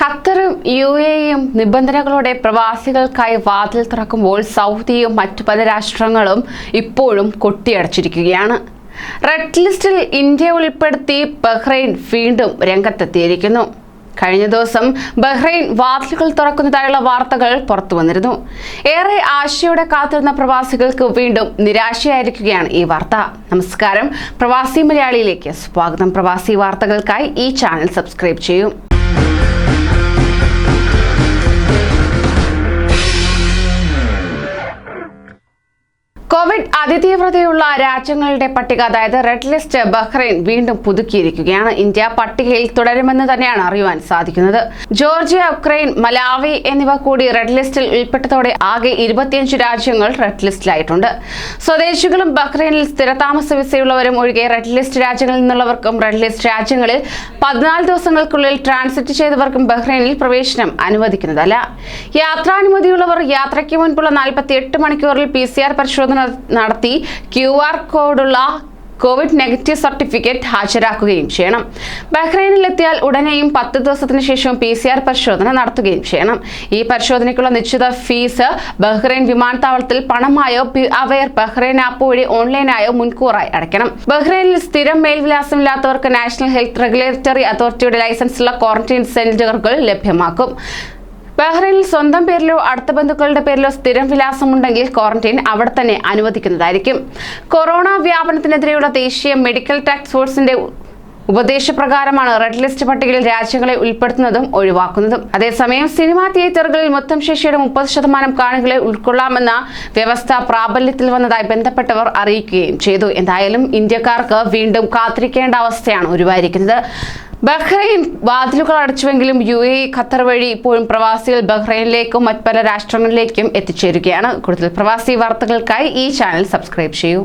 ഖത്തറും U എയും നിബന്ധനകളോടെ പ്രവാസികൾക്കായി വാതിൽ തുറക്കുമ്പോൾ സൗദിയും മറ്റു പല രാഷ്ട്രങ്ങളും ഇപ്പോഴും കൊട്ടിയടച്ചിരിക്കുകയാണ്. റെഡ് ലിസ്റ്റിൽ ഇന്ത്യ ഉൾപ്പെടുത്തി ബഹ്റൈൻ വീണ്ടും രംഗത്തെത്തിയിരിക്കുന്നു. കഴിഞ്ഞ ദിവസം ബഹ്റൈൻ വാതിലുകൾ തുറക്കുന്നതായുള്ള വാർത്തകൾ പുറത്തു വന്നിരുന്നു. ഏറെ ആശയോടെ കാത്തിരുന്ന പ്രവാസികൾക്ക് വീണ്ടും നിരാശയായിരിക്കുകയാണ് ഈ വാർത്ത. നമസ്കാരം. പ്രവാസി മലയാളിയിലേക്ക് സ്വാഗതം. പ്രവാസി വാർത്തകൾക്കായി ഈ ചാനൽ സബ്സ്ക്രൈബ് ചെയ്യൂ. great. അതിതീവ്രതയുള്ള രാജ്യങ്ങളുടെ പട്ടിക അതായത് റെഡ് ലിസ്റ്റ് ബഹ്റൈൻ വീണ്ടും പുതുക്കിയിരിക്കുകയാണ്. ഇന്ത്യ പട്ടികയിൽ തുടരുമെന്ന് തന്നെയാണ് അറിയുവാൻ സാധിക്കുന്നത്. ജോർജിയ ഉക്രൈൻ മലാവി എന്നിവ കൂടി റെഡ് ലിസ്റ്റിൽ ഉൾപ്പെട്ടതോടെ ആകെ ഇരുപത്തിയഞ്ച് രാജ്യങ്ങൾ റെഡ് ലിസ്റ്റിലായിട്ടുണ്ട് സ്വദേശികളും ബഹ്റൈനിൽ സ്ഥിരതാമസ വിസയുള്ളവരും ഒഴികെ റെഡ് ലിസ്റ്റ് രാജ്യങ്ങളിൽ നിന്നുള്ളവർക്കും റെഡ് ലിസ്റ്റ് രാജ്യങ്ങളിൽ പതിനാല് ദിവസങ്ങൾക്കുള്ളിൽ ട്രാൻസിറ്റ് ചെയ്തവർക്കും ബഹ്റൈനിൽ പ്രവേശനം അനുവദിക്കുന്നതല്ല. യാത്രാനുമതിയുള്ളവർ യാത്രയ്ക്ക് മുൻപുള്ള നാൽപ്പത്തി എട്ട് മണിക്കൂറിൽ പി സി ആർ പരിശോധന നടത്തി ക്യു ആർ കോഡുള്ള കോവിഡ് നെഗറ്റീവ് സർട്ടിഫിക്കറ്റ് ഹാജരാക്കുകയും ചെയ്യണം. ബഹ്റൈനിലെത്തിയാൽ ഉടനെയും പത്ത് ദിവസത്തിന് ശേഷം പി സി ആർ പരിശോധന നടത്തുകയും ചെയ്യണം. ഈ പരിശോധനയ്ക്കുള്ള നിശ്ചിത ഫീസ് ബഹ്റൈൻ വിമാനത്താവളത്തിൽ പണമായോ അവയർ ബഹ്റൈൻ ആപ്പ് വഴി ഓൺലൈനായോ മുൻകൂറായി അടയ്ക്കണം. ബഹ്റൈനിൽ സ്ഥിരം മേൽവിലാസമില്ലാത്തവർക്ക് നാഷണൽ ഹെൽത്ത് റെഗുലേറ്ററി അതോറിറ്റിയുടെ ലൈസൻസുള്ള ക്വാറന്റൈൻ സെന്ററുകൾ ലഭ്യമാക്കും. ബഹ്റൈനിൽ സ്വന്തം പേരിലോ അടുത്ത ബന്ധുക്കളുടെ പേരിലോ സ്ഥിരം വിലാസമുണ്ടെങ്കിൽ ക്വാറന്റൈൻ അവിടെ തന്നെ അനുവദിക്കുന്നതായിരിക്കും. കൊറോണ വ്യാപനത്തിനെതിരെയുള്ള ദേശീയ മെഡിക്കൽ ടാസ്ക് ഫോഴ്സിന്റെ ഉപദേശപ്രകാരമാണ് റെഡ് ലിസ്റ്റ് പട്ടികയിൽ രാജ്യങ്ങളെ ഉൾപ്പെടുത്തുന്നതും ഒഴിവാക്കുന്നതും. അതേസമയം സിനിമാ തിയേറ്ററുകളിൽ മൊത്തം ശേഷിയുടെ മുപ്പത് ശതമാനം കാണികളെ ഉൾക്കൊള്ളാമെന്ന വ്യവസ്ഥ പ്രാബല്യത്തിൽ വന്നതായി ബന്ധപ്പെട്ടവർ അറിയിക്കുകയും ചെയ്തു. എന്തായാലും ഇന്ത്യക്കാർക്ക് വീണ്ടും കാത്തിരിക്കേണ്ട അവസ്ഥയാണ് ഉരുവായിരിക്കുന്നത്. ബഹ്റൈൻ വാതിലുകൾ അടച്ചുവെങ്കിലും യു എ ഖത്തർ വഴി ഇപ്പോഴും പ്രവാസികൾ ബഹ്റൈനിലേക്കും മറ്റ് പല രാഷ്ട്രങ്ങളിലേക്കും എത്തിച്ചേരുകയാണ്. കൂടുതൽ പ്രവാസി വാർത്തകൾക്കായി ഈ ചാനൽ സബ്സ്ക്രൈബ് ചെയ്യൂ.